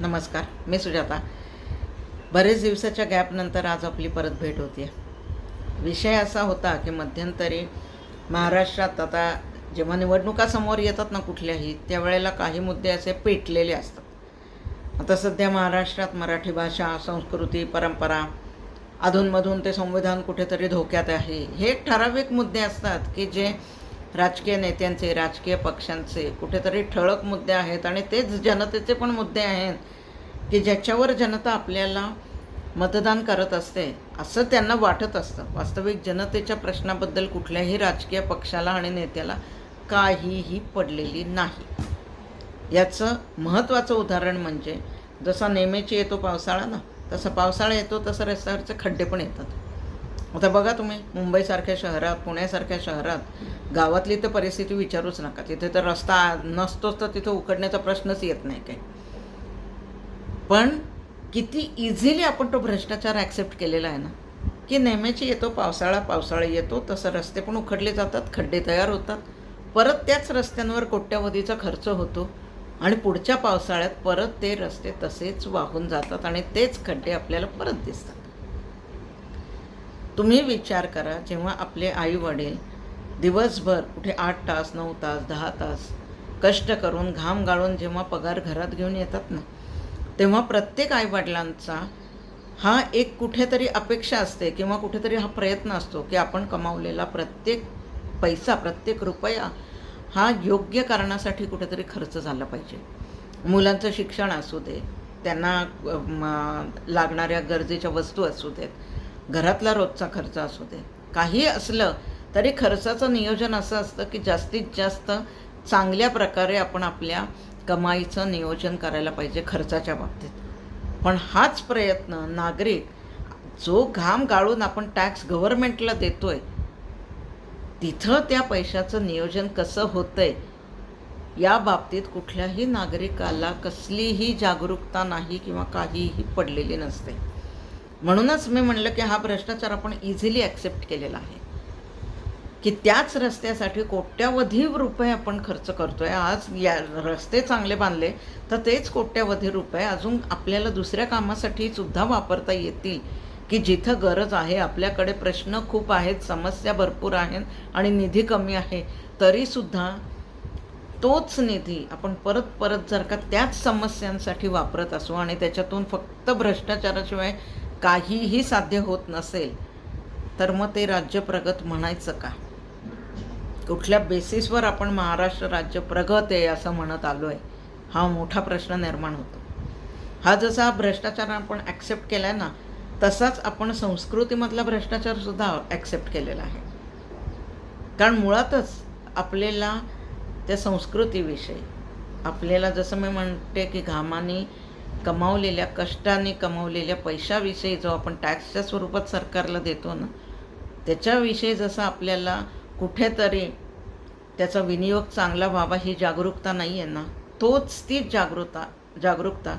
नमस्कार मी सुजाता. बरेच दिवसाच्या गॅपनंतर आज आपली परत भेट होती विषय असा होता की मध्यंतरी महाराष्ट्रात आता जेव्हा निवडणुका समोर येतात ना कुठल्याही त्यावेळेला काही मुद्दे असे पेटलेले असतात. आता सध्या महाराष्ट्रात मराठी भाषा संस्कृती परंपरा अधूनमधून ते संविधान कुठेतरी धोक्यात आहे. हे ठराविक मुद्दे असतात की जे राजकीय नेत्यांचे राजकीय पक्षांचे कुठेतरी ठळक मुद्दे आहेत आणि तेच जनतेचे पण मुद्दे आहेत की ज्याच्यावर जनता आपल्याला मतदान करत असते असं त्यांना वाटत असतं. वास्तविक जनतेच्या प्रश्नाबद्दल कुठल्याही राजकीय पक्षाला आणि नेत्याला काहीही पडलेली नाही. याचं महत्त्वाचं उदाहरण म्हणजे जसा नेहमीची येतो पावसाळा ना तसा पावसाळा येतो तसं रस्त्यावरचे खड्डे पण येतात. आता बघा तुम्ही मुंबईसारख्या शहरात पुण्यासारख्या शहरात गावातली तर परिस्थिती विचारूच नका. तिथे तर रस्ता नसतोच तर तिथं उकडण्याचा प्रश्नच येत नाही काही. पण किती इझिली आपण तो भ्रष्टाचार ॲक्सेप्ट केलेला आहे ना? की नेहमीची येतो पावसाळा पावसाळा येतो तसं रस्ते पण उखडले जातात खड्डे तयार होतात. परत त्याच रस्त्यांवर कोट्यावधीचा खर्च होतो आणि पुढच्या पावसाळ्यात परत ते रस्ते तसेच वाहून जातात आणि तेच खड्डे आपल्याला परत दिसतात. तुम्ही विचार करा जेव्हा आपले आई वडील दिवसभर कुठे आठ तास नऊ तास दहा तास कष्ट करून घाम गाळून जेव्हा पगार घरात घेऊन येतात ना तेव्हा प्रत्येक आईवडिलांचा हा एक कुठेतरी अपेक्षा असते किंवा कुठेतरी हा प्रयत्न असतो की आपण कमावलेला प्रत्येक पैसा प्रत्येक रुपया हा योग्य कारणासाठी कुठेतरी खर्च झाला पाहिजे. मुलांचं शिक्षण असू दे त्यांना लागणाऱ्या गरजेच्या वस्तू असू देत घरातला रोजचा खर्च असू दे. काही असलं तरी खर्चाचं नियोजन असं असतं की जास्तीत जास्त चांगल्या प्रकारे आपण आपल्या कमाईचं नियोजन करायला पाहिजे खर्चाच्या बाबतीत. पण हाच प्रयत्न नागरिक जो घाम गाळून आपण टॅक्स गव्हर्नमेंटला आहे तिथं त्या पैशाचं नियोजन कसं होतंय या बाबतीत कुठल्याही नागरिकाला कसलीही जागरूकता नाही किंवा काहीही पडलेली नसते. म्हणूनच मी म्हणलं की हा भ्रष्टाचार आपण इझिली ॲक्सेप्ट केलेला आहे. की त्याच रस्त्यासाठी कोट्यावधी रुपये आपण खर्च करतोय. आज या रस्ते चांगले बांधले तर तेच कोट्यावधी रुपये अजून आपल्याला दुसऱ्या कामासाठी सुद्धा वापरता येतील. की जिथं गरज आहे आपल्याकडे प्रश्न खूप आहेत समस्या भरपूर आहेत आणि निधी कमी आहे तरीसुद्धा तोच निधी आपण परत परत जर का त्याच समस्यांसाठी वापरत असू आणि त्याच्यातून फक्त भ्रष्टाचाराशिवाय काहीही साध्य होत नसेल तर मग ते राज्य प्रगत म्हणायचं का? कुठल्या बेसिसवर आपण महाराष्ट्र राज्य प्रगत आहे असं म्हणत आलो आहे हा मोठा प्रश्न निर्माण होतो. हा जसा भ्रष्टाचार आपण ॲक्सेप्ट केला आहे ना तसाच आपण संस्कृतीमधला भ्रष्टाचारसुद्धा ॲक्सेप्ट केलेला आहे. कारण मुळातच आपल्याला त्या संस्कृतीविषयी आपल्याला जसं मी म्हणते की घामाने कमावलेल्या कष्टाने कमावलेल्या पैशाविषयी जो आपण टॅक्सच्या स्वरूपात सरकारला देतो ना त्याच्याविषयी जसं आपल्याला कुठेतरी त्याचा विनियोग चांगला व्हावा ही जागरूकता नाही आहे ना तोच तीच जागरूकता जागरूकता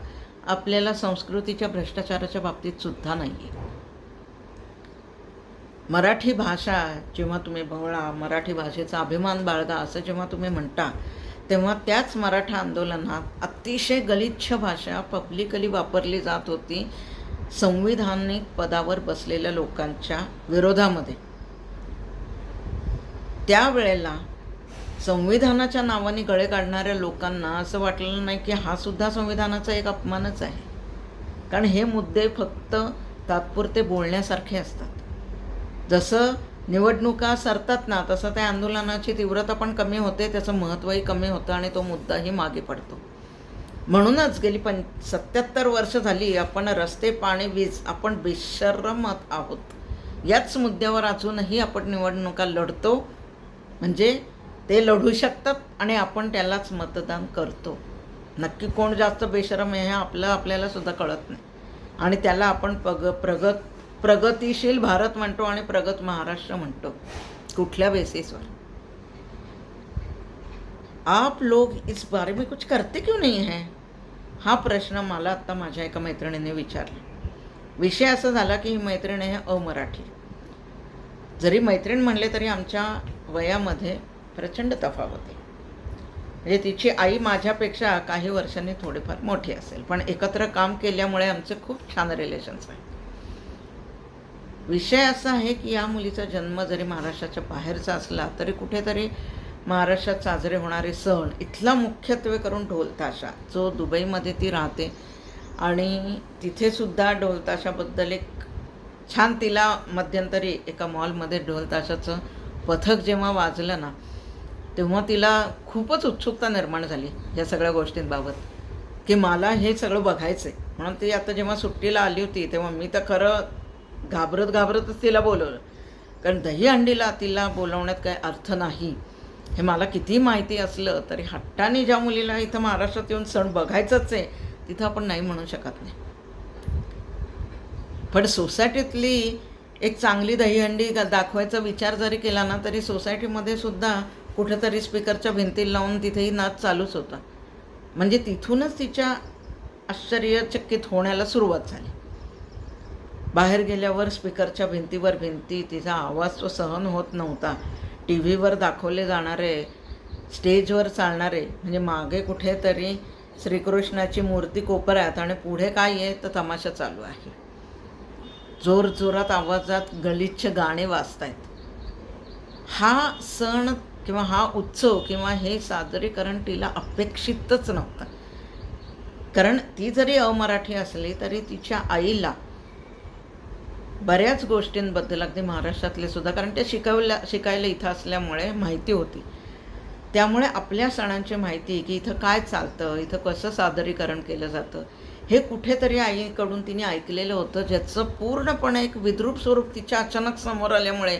आपल्याला संस्कृतीच्या भ्रष्टाचाराच्या बाबतीत सुद्धा नाही आहे मराठी भाषा जेव्हा तुम्ही बवळा मराठी भाषेचा अभिमान बाळगा असं जेव्हा तुम्ही म्हणता तेव्हा त्याच मराठा आंदोलनात अतिशय गलिच्छ भाषा पब्लिकली वापरली जात होती. संविधानिक पदावर बसलेल्या लोकांच्या विरोधामध्ये. त्यावेळेला संविधानाच्या नावाने गळे काढणाऱ्या लोकांना असं वाटलेलं नाही की हा सुद्धा संविधानाचा एक अपमानच आहे. कारण हे मुद्दे फक्त तात्पुरते बोलण्यासारखे असतात. जसं निवडणुका सरतात ना तसं त्या आंदोलनाची तीव्रता पण कमी होते त्याचं महत्त्वही कमी होतं आणि तो मुद्दाही मागे पडतो. म्हणूनच गेली पं सत्याहत्तर वर्ष झाली आपण रस्ते पाणी वीज आपण बेशरमत आहोत. याच मुद्द्यावर अजूनही आपण निवडणुका लढतो म्हणजे ते लढू शकतात आणि आपण त्यालाच मतदान करतो. नक्की कोण जास्त बेशरम आहे हे आपलं आपल्याला सुद्धा कळत नाही. आणि त्याला आपण पग प्रगत प्रगतीशील भारत म्हणतो आणि प्रगत महाराष्ट्र म्हणतो. कुठल्या बेसिसवर आप लोग इस बारे में कुछ करते क्यों नहीं है? हा प्रश्न मला आत्ता माझ्या एका मैत्रिणीने विचारला. विषय असा झाला की ही मैत्रीण आहे अमराठी. जरी मैत्रीण म्हणले तरी आमच्या वयामध्ये प्रचंड तफावत आहे. म्हणजे तिची आई माझ्यापेक्षा काही वर्षांनी थोडीफार मोठी असेल. पण एकत्र काम केल्यामुळे आमचे खूप छान रिलेशन्स आहे. विषय असा आहे की या मुलीचा जन्म जरी महाराष्ट्राच्या बाहेरचा असला तरी कुठेतरी महाराष्ट्रात साजरे होणारे सण इथला मुख्यत्वे करून ढोलताशा जो दुबईमध्ये ती राहते. आणि तिथेसुद्धा ढोलताशाबद्दल एक छान तिला मध्यंतरी एका मॉलमध्ये ढोलताशाचं पथक जेव्हा वाजलं ना तेव्हा तिला खूपच उत्सुकता निर्माण झाली या सगळ्या गोष्टींबाबत की मला हे सगळं बघायचं आहे म्हणून ती आता जेव्हा सुट्टीला आली होती तेव्हा मी तर खरं घाबरत घाबरतच तिला बोलवलं. कारण दहीहंडीला तिला बोलवण्यात काय अर्थ नाही. हे मला किती माहिती असलं तरी हट्टाने ज्या मुलीला इथं महाराष्ट्रात येऊन सण बघायचंच आहे तिथं आपण नाही म्हणू शकत नाही. पण सोसायटीतली एक चांगली दहीहंडी दाखवायचा विचार जरी केला ना तरी सोसायटीमध्ये सुद्धा कुठेतरी स्पीकरच्या भिंतीला लावून तिथेही नाच चालूच होता. म्हणजे तिथूनच तिच्या आश्चर्यचकित होण्याला सुरुवात झाली. बाहेर गेल्यावर स्पीकरच्या भिंतीवर भिंती तिचा आवाज तो सहन होत नव्हता. टी व्हीवर दाखवले जाणारे स्टेजवर चालणारे म्हणजे मागे कुठेतरी श्रीकृष्णाची मूर्ती कोपऱ्यात आणि पुढे काय आहे? तर तमाशा चालू आहे. जोर जोरात आवाजात गलिच्छ गाणे वाजतायत. हा सण किंवा हा उत्सव किंवा हे सादरीकरण तिला अपेक्षितच नव्हतं. कारण ती जरी अमराठी असली तरी तिच्या आईला बऱ्याच गोष्टींबद्दल अगदी महाराष्ट्रातले सुद्धा कारण ते शिकवल्या शिकायला इथं असल्यामुळे माहिती होती. त्यामुळे आपल्या सणांची माहिती की इथं काय चालतं इथं कसं सादरीकरण केलं जातं हे कुठेतरी आईकडून तिने ऐकलेलं होतं ज्याचं पूर्णपणे एक विद्रूप स्वरूप तिच्या अचानक समोर आल्यामुळे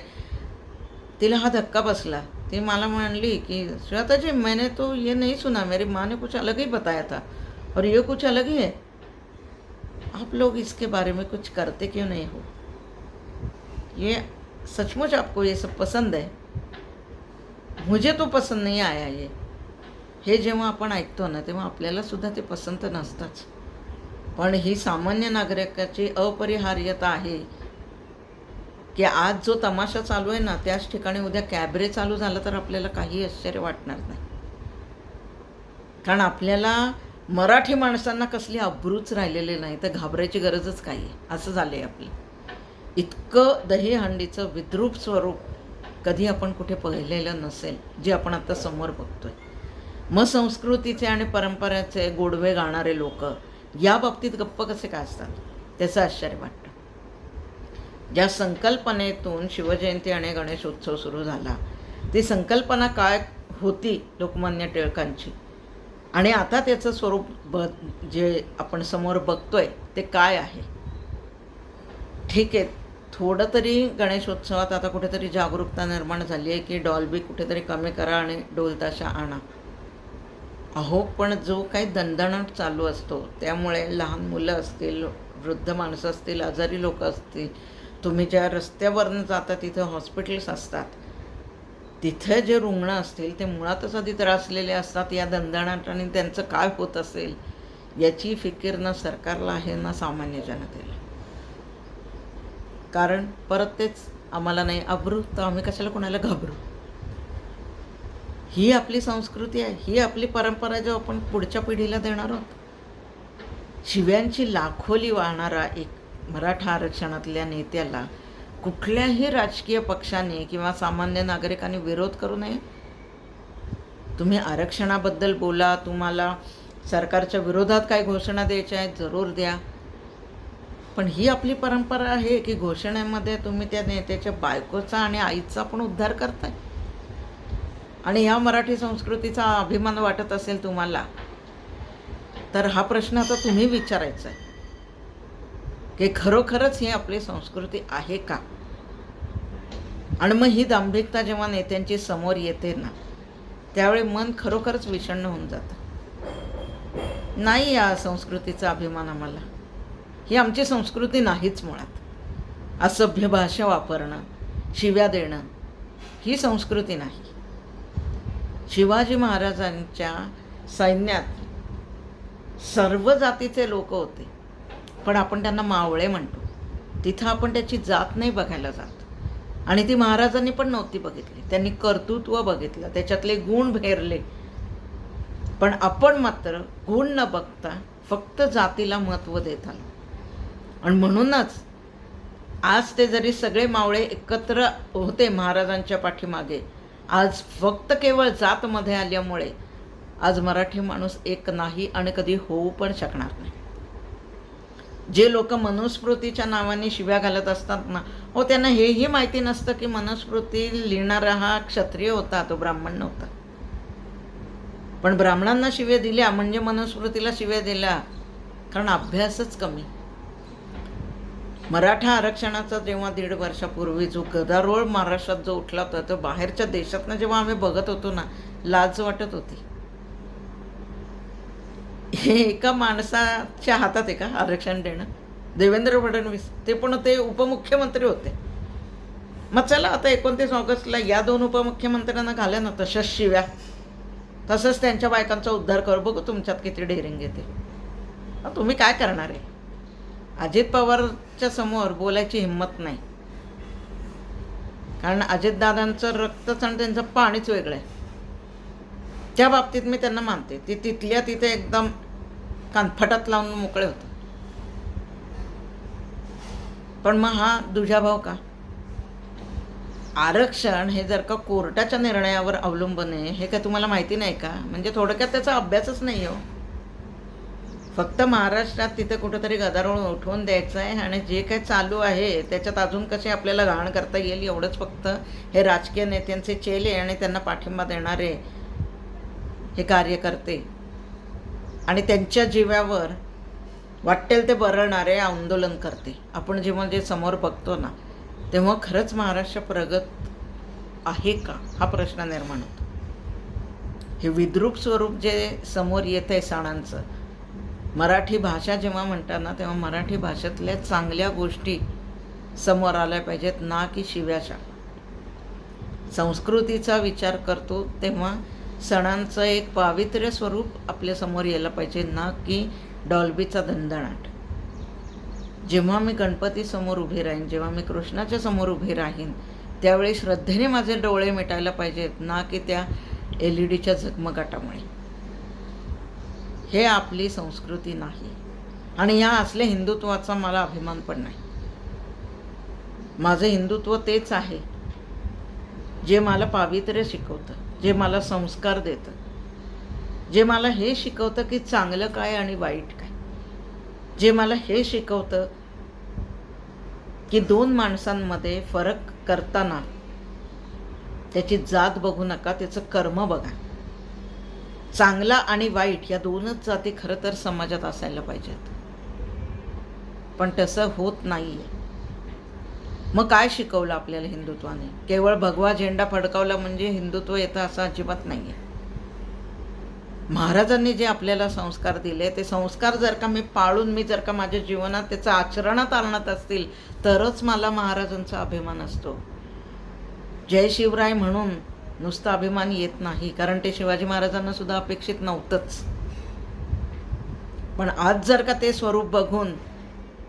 तिला हा धक्का बसला. ती मला म्हणली की श्वेता जी मैंने तो ये नहीं सुना मेरी माँ ने कुछ अलग ही बताया था और ये कुछ अलग ही है। आप लोग इसके बारे में कुछ करते क्यों नहीं हो? ये सचमुच आपको ये सब पसंद है। मुझे तो पसंद नाही आया ये। हे जेव्हा आपण ऐकतो ना तेव्हा आपल्याला सुद्धा ते पसंत नसतंच. पण ही सामान्य नागरिकाची अपरिहार्यता आहे की आज जो तमाशा चालू आहे ना त्याच ठिकाणी उद्या कॅबरे चालू झालं तर आपल्याला काही आश्चर्य वाटणार नाही. कारण आपल्याला मराठी माणसांना कसली अब्रूच राहिलेली नाही तर घाबरायची गरजच काही आहे. असं झालं आहे आपलं. इतकं दहीहंडीचं विद्रूप स्वरूप कधी आपण कुठे पाहिलेलं नसेल जे आपण आता समोर बघतोय. मग संस्कृतीचे आणि परंपरेचे गोडवे गाणारे लोक या बाबतीत गप्प कसे काय असतात? त्याचं आश्चर्य वाटतं. ज्या संकल्पनेतून शिवजयंती आणि गणेशोत्सव सुरू झाला ती संकल्पना काय होती लोकमान्य टिळकांची? आणि आता त्याचं स्वरूप ब जे आपण समोर बघतोय ते काय आहे? ठीक आहे थोडं तरी गणेशोत्सवात आता कुठेतरी जागरूकता निर्माण झाली आहे की डॉल्बी कुठेतरी कमी करा आणि ढोलताशा आणा. अहो पण जो काही दणदणाट चालू असतो त्यामुळे लहान मुलं असतील वृद्ध माणसं असतील आजारी लोक असतील तुम्ही ज्या रस्त्यावरनं जाता तिथे हॉस्पिटल्स असतात. तिथे जे रुग्ण असतील ते मुळातच आधी त्रासलेले असतात या दणदणाटाने त्यांचं काय होत असेल याची फिकीर ना सरकारला आहे ना सामान्य जनतेला. कारण परत तेच आम्हाला नाही अब्रू तर आम्ही कशाला कोणाला घाबरू? ही आपली संस्कृती आहे ही आपली परंपरा जो आपण पुढच्या पिढीला देणार आहोत. शिव्यांची लाखोली वाहणारा एक मराठा आरक्षणातल्या नेत्याला कुठल्याही राजकीय पक्षाने किंवा सामान्य नागरिकांनी विरोध करू नये. तुम्ही आरक्षणाबद्दल बोला तुम्हाला सरकारच्या विरोधात काय घोषणा द्यायच्या आहेत जरूर द्या. पण ही आपली परंपरा आहे की घोषणेमध्ये तुम्ही त्या नेत्याच्या बायकोचा आणि आईचा पण उद्धार करताय? आणि ह्या मराठी संस्कृतीचा अभिमान वाटत असेल तुम्हाला तर हा प्रश्न आता तुम्ही विचारायचा आहे की खरोखरच ही आपली संस्कृती आहे का? आणि मग ही दांभिकता जेव्हा नेत्यांची समोर येते ना त्यावेळी मन खरोखरच विषण्ण होऊन जातं. नाही या संस्कृतीचा अभिमान आम्हाला. ही आमची संस्कृती नाहीच मुळात असभ्य भाषा वापरणं शिव्या देणं ही संस्कृती नाही. शिवाजी महाराजांच्या सैन्यात सर्व जातीचे लोक होते पण आपण त्यांना मावळे म्हणतो. तिथं आपण त्याची जात नाही बघायला जात. आणि ती महाराजांनी पण नव्हती बघितली. त्यांनी कर्तृत्व बघितलं त्याच्यातले गुण भेरले. पण आपण मात्र गुण न बघता फक्त जातीला महत्त्व देत आलो आणि म्हणूनच आज ते जरी सगळे मावळे एकत्र होते महाराजांच्या पाठीमागे आज फक्त केवळ जातमध्ये आल्यामुळे आज मराठी माणूस एक नाही आणि कधी होऊ पण शकणार नाही. जे लोक मनुस्मृतीच्या नावाने शिव्या घालत असतात ना हो त्यांना हेही माहिती नसतं की मनुस्मृती लिहिणारा हा क्षत्रिय होता तो ब्राह्मण नव्हता. पण ब्राह्मणांना शिव्या दिल्या म्हणजे मनुस्मृतीला शिव्या दिल्या कारण अभ्यासच कमी. मराठा आरक्षणाचा जेव्हा दीड वर्षापूर्वी जो गदारोळ महाराष्ट्रात जो उठला होता तो बाहेरच्या देशातनं जेव्हा आम्ही बघत होतो ना लाज वाटत होती. हे एका माणसाच्या हातात आहे का आरक्षण देणं? देवेंद्र फडणवीस ते पण ते उपमुख्यमंत्री होते. मग चला आता एकोणतीस ऑगस्टला या दोन उपमुख्यमंत्र्यांना घाल्या ना तशाच शिव्या. तसंच त्यांच्या बायकांचा उद्धार कर. बघू तुमच्यात किती डेअरिंग येते तुम्ही काय करणार आहे? अजित पवार समोरच्या समोर बोलायची हिंमत नाही. कारण अजितदादांचं रक्तच आणि त्यांचं पाणीच वेगळं आहे. त्या बाबतीत मी त्यांना मानते. ती तिथल्या तिथे एकदम कानफटात लावून मोकळे होते. पण मग हा दुजाभाव का? आरक्षण हे जर का कोर्टाच्या निर्णयावर अवलंबून आहे हे काय तुम्हाला माहिती नाही का? म्हणजे थोडक्यात त्याचा अभ्यासच नाही हो. फक्त महाराष्ट्रात तिथे कुठंतरी गदारोळ उठवून द्यायचं आहे आणि जे काय चालू आहे त्याच्यात अजून कसे आपल्याला घाण करता येईल एवढंच फक्त हे राजकीय नेत्यांचे चेले आणि त्यांना पाठिंबा देणारे हे कार्यकर्ते. आणि त्यांच्या जीवावर वाटेल ते बरळणारे आंदोलन करते. आपण जेव्हा जे समोर बघतो ना तेव्हा खरंच महाराष्ट्र प्रगत आहे का? हा प्रश्न निर्माण होतो. हे विद्रूप स्वरूप जे समोर येत आहे सणांचं मराठी भाषा जेव्हा म्हणताना तेव्हा मराठी भाषेतल्या चांगल्या गोष्टी समोर आल्या पाहिजेत ना की शिव्याशा संस्कृतीचा विचार करतो तेव्हा सणांचं एक पावित्र्य स्वरूप आपल्यासमोर यायला पाहिजे ना की डॉल्बीचा दणदणाट जेव्हा मी गणपतीसमोर उभी राहीन जेव्हा मी कृष्णाच्या समोर उभी राहीन त्यावेळी श्रद्धेने माझे डोळे मिटायला पाहिजेत ना की त्या एल ई डीच्या झगमगाटामुळे. हे आपली संस्कृती नाही. आणि ह्या असल्या हिंदुत्वाचा मला अभिमान पण नाही. माझं हिंदुत्व तेच आहे. जे मला पावित्र्य शिकवतं जे मला संस्कार देतं जे मला हे शिकवतं की चांगलं काय आणि वाईट काय. जे मला हे शिकवतं की दोन माणसांमध्ये फरक करताना त्याची जात बघू नका त्याचं कर्म बघा. चांगला आणि वाईट या दोनच जाती खरं तर समाजात असायला पाहिजेत. पण तसं होत नाही आहे मग काय शिकवलं आपल्याला हिंदुत्वाने? केवळ भगवा झेंडा फडकावला म्हणजे हिंदुत्व येतं असं अजिबात नाही आहे महाराजांनी जे आपल्याला संस्कार दिले ते संस्कार जर का मी पाळून मी जर का माझ्या जीवनात त्याचं आचरणात आणत असतील तरच मला महाराजांचा अभिमान असतो. जय शिवराय म्हणून नुसतं अभिमान येत नाही कारण ते शिवाजी महाराजांना सुद्धा अपेक्षित नव्हतंच. पण आज जर का ते स्वरूप बघून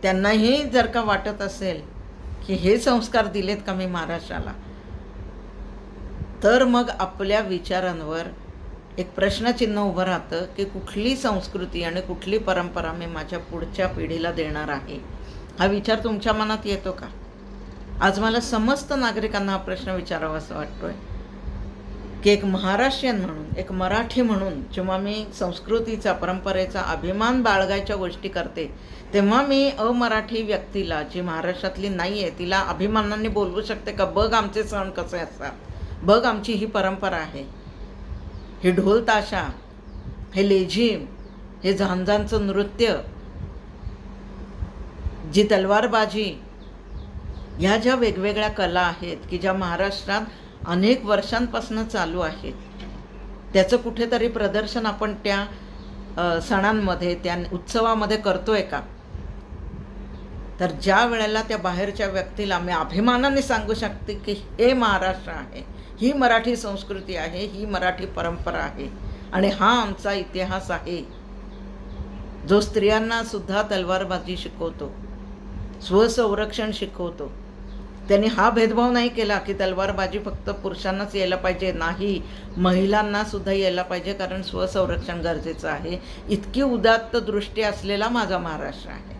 त्यांनाही जर का वाटत असेल की हे संस्कार दिलेत का मी महाराष्ट्राला तर मग आपल्या विचारांवर एक प्रश्नचिन्ह उभं राहतं की कुठली संस्कृती आणि कुठली परंपरा मी माझ्या पुढच्या पिढीला देणार आहे? हा विचार तुमच्या मनात येतो का? आज मला समस्त नागरिकांना हा प्रश्न विचारावा असं वाटतोय. की एक महाराष्ट्रीयन म्हणून एक मराठी म्हणून जेव्हा मी संस्कृतीचा परंपरेचा अभिमान बाळगायच्या गोष्टी करते तेव्हा मी अमराठी व्यक्तीला जी महाराष्ट्रातली नाही आहे तिला अभिमानाने बोलवू शकते का बघ आमचे सण कसे असतात. बघ आमची ही परंपरा आहे. हे ढोल ताशा हे लेझिम हे झांजांचं नृत्य जी तलवारबाजी ह्या ज्या वेगवेगळ्या कला आहेत की ज्या महाराष्ट्रात अनेक वर्षांपासून चालू आहेत त्याचं कुठेतरी प्रदर्शन आपण त्या सणांमध्ये त्या उत्सवामध्ये करतो आहे का? तर ज्या वेळेला त्या बाहेरच्या व्यक्तीला मी अभिमानाने सांगू शकते की हे महाराष्ट्र आहे ही मराठी संस्कृती आहे ही मराठी परंपरा आहे आणि हा आमचा इतिहास आहे. जो स्त्रियांना सुद्धा तलवारबाजी शिकवतो स्वसंरक्षण शिकवतो त्यांनी हा भेदभाव नाही केला की तलवारबाजी फक्त पुरुषांनाच यायला पाहिजे नाही महिलांना सुद्धा यायला पाहिजे कारण स्वसंरक्षण गरजेचं आहे. इतकी उदात्त दृष्टी असलेला माझा महाराष्ट्र आहे.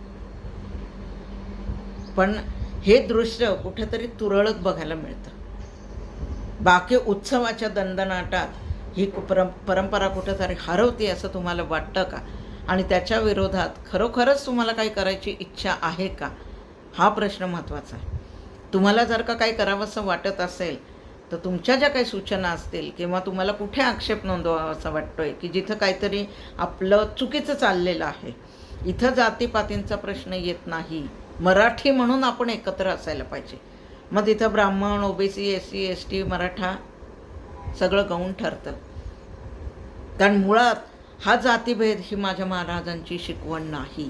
पण हे दृश्य कुठेतरी तुरळक बघायला मिळतं. बाकी उत्सवाच्या दंदनाटात ही कु- परं परंपरा कुठेतरी हरवते असं तुम्हाला वाटतं का? आणि त्याच्या विरोधात खरोखरच तुम्हाला काही करायची इच्छा आहे का? हा प्रश्न महत्त्वाचा आहे. तुम्हाला जर का काही करावंसं वाटत असेल तर तुमच्या ज्या काही सूचना असतील किंवा तुम्हाला कुठे आक्षेप नोंदवावा असं आहे की जिथं काहीतरी आपलं चुकीचं चाललेलं आहे इथं जातीपातींचा प्रश्न येत नाही मराठी म्हणून आपण एकत्र असायला पाहिजे. मग तिथं ब्राह्मण OBC S C S T Maratha सगळं गौण ठरतं. कारण मुळात हा जातीभेद ही माझ्या महाराजांची शिकवण नाही.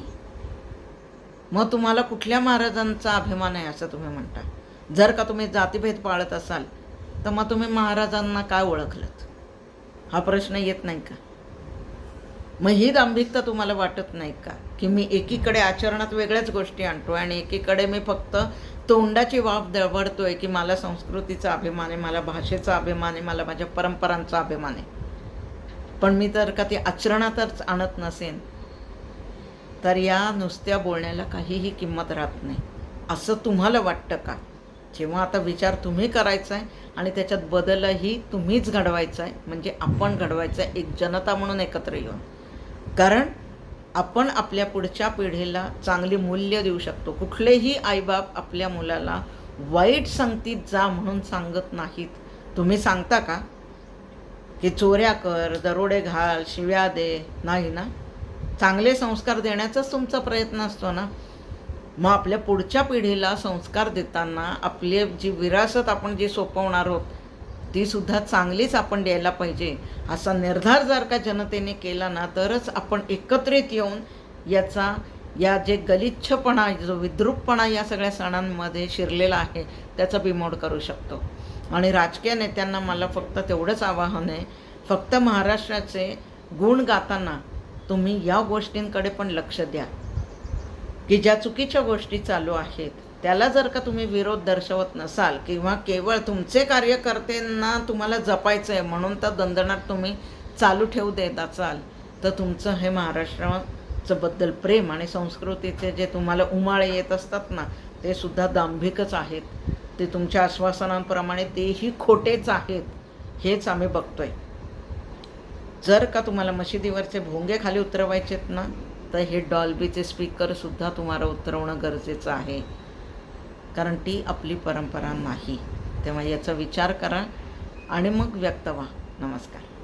मग तुम्हाला कुठल्या महाराजांचा अभिमान आहे असं तुम्ही म्हणता? जर का तुम्ही जातीभेद पाळत असाल तर मग तुम्ही महाराजांना काय ओळखलत? हा प्रश्न येत नाही का? मग ही दांभिकता तुम्हाला वाटत नाही का? की मी एकीकडे आचरणात वेगळ्याच गोष्टी आणतो आणि एकीकडे मी फक्त तोंडाची वाफ दळवडतोय की मला संस्कृतीचा अभिमान आहे मला भाषेचा अभिमान आहे मला माझ्या परंपरांचा अभिमान आहे. पण मी तर का ती आचरणातच आणत नसेन तर या नुसत्या बोलण्याला काहीही किंमत राहत नाही. असं तुम्हाला वाटतं का? जेव्हा आता विचार तुम्ही करायचा आहे आणि त्याच्यात बदलही तुम्हीच घडवायचा आहे म्हणजे आपण घडवायचं आहे एक जनता म्हणून एकत्र येऊन. कारण आपण आपल्या पुढच्या पिढीला चांगली मूल्य देऊ शकतो. कुठलेही आईबाप आपल्या मुलाला वाईट संगतीत जा म्हणून सांगत नाहीत. तुम्ही सांगता का? की चोऱ्या कर दरोडे घाल शिव्या दे. नाही ना? चांगले संस्कार देण्याचाच तुमचा प्रयत्न असतो ना? मग आपल्या पुढच्या पिढीला संस्कार देताना आपली जी विरासत आपण जी सोपवणार आहोत ती सुद्धा चांगलीच आपण द्यायला पाहिजे. असा निर्धार जर का जनतेने केला ना तरच आपण एकत्रित येऊन याचा या जे गलिच्छपणा जो विद्रूपपणा या सगळ्या सणांमध्ये शिरलेला आहे त्याचा बिमोड करू शकतो. आणि राजकीय नेत्यांना मला फक्त तेवढंच आवाहन आहे फक्त महाराष्ट्राचे गुण गाताना तुम्ही या गोष्टींकडे पण लक्ष द्या. की ज्या चुकीच्या गोष्टी चालू आहेत त्याला जर का तुम्ही विरोध दर्शवत नसाल किंवा केवळ तुमचे कार्यकर्त्यांना तुम्हाला जपायचं आहे म्हणून तर दंदनात तुम्ही चालू ठेवू देत असाल तर तुमचं हे महाराष्ट्राचं बद्दल प्रेम आणि संस्कृतीचे जे तुम्हाला उमाळे येत असतात ना ते सुद्धा दांभिकच आहेत. ते तुमच्या आश्वासनांप्रमाणे तेही खोटेच आहेत हेच आम्ही बघतोय. जर का तुम्हाला मशिदीवरचे भोंगे खाली उतरवायचेत ना तर हे डॉल्बीचे स्पीकरसुद्धा तुम्हाला उतरवणं गरजेचं आहे. कारण ती आपली परंपरा नाही. तेव्हा याचा विचार करा आणि मग व्यक्त व्हा. नमस्कार.